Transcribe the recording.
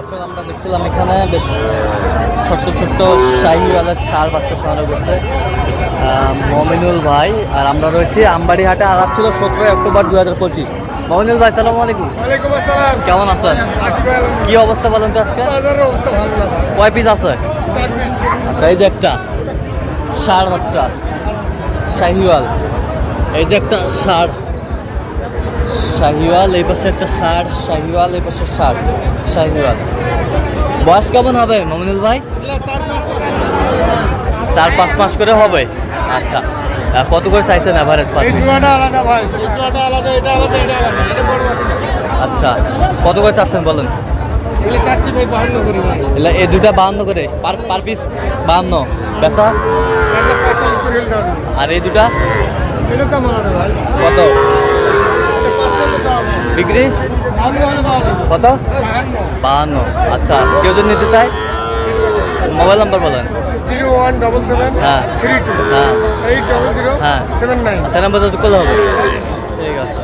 দর্শক আমরা দেখছিলাম এখানে বেশ ছোট্ট ছোট্ট শাহিওয়ালার সার বাচ্চা সংগ্রহ করছে মমিনুল ভাই আর আমরা রয়েছি আমবাড়ি হাটে আর ছিল সতেরোই অক্টোবর দু হাজার পঁচিশ। মমিনুল ভাই সালাম আলাইকুম। কেমন আছেন? কি অবস্থা বলেন তো আজকে? কয় পিস আছে? আচ্ছা এই যে একটা ষাড় বাচ্চা শাহিওয়াল। এই যে একটা ষাড়। শাহিওয়াল এই পাশে একটা ষাড় শাহিওয়াল এই পাশে ষাড় শাহিওয়াল। বয়স কেমন হবে মমিনুল ভাই? চার পাঁচ মাস করে হবে। আচ্ছা। আর কত করে চাইছেন অ্যাভারেজ পাঁচ আচ্ছা। কত করে চাচ্ছেন বলেন? এই দুটা বাহান্ন করে পার পার পিস বাহান্ন। যাবে। আর এই দুটা কত? বিক্রি। কত বাহান্ন। বাহান্ন আচ্ছা কেউ যদি নিতে চায় মোবাইল নাম্বার বলেন জিরো ওয়ান ডবল সেভেন হ্যাঁ। থ্রি টু হ্যাঁ এইট ডবল জিরো হ্যাঁ। সেভেন নাইন আচ্ছা নাম্বার যোগ করলে হবে ঠিক আছে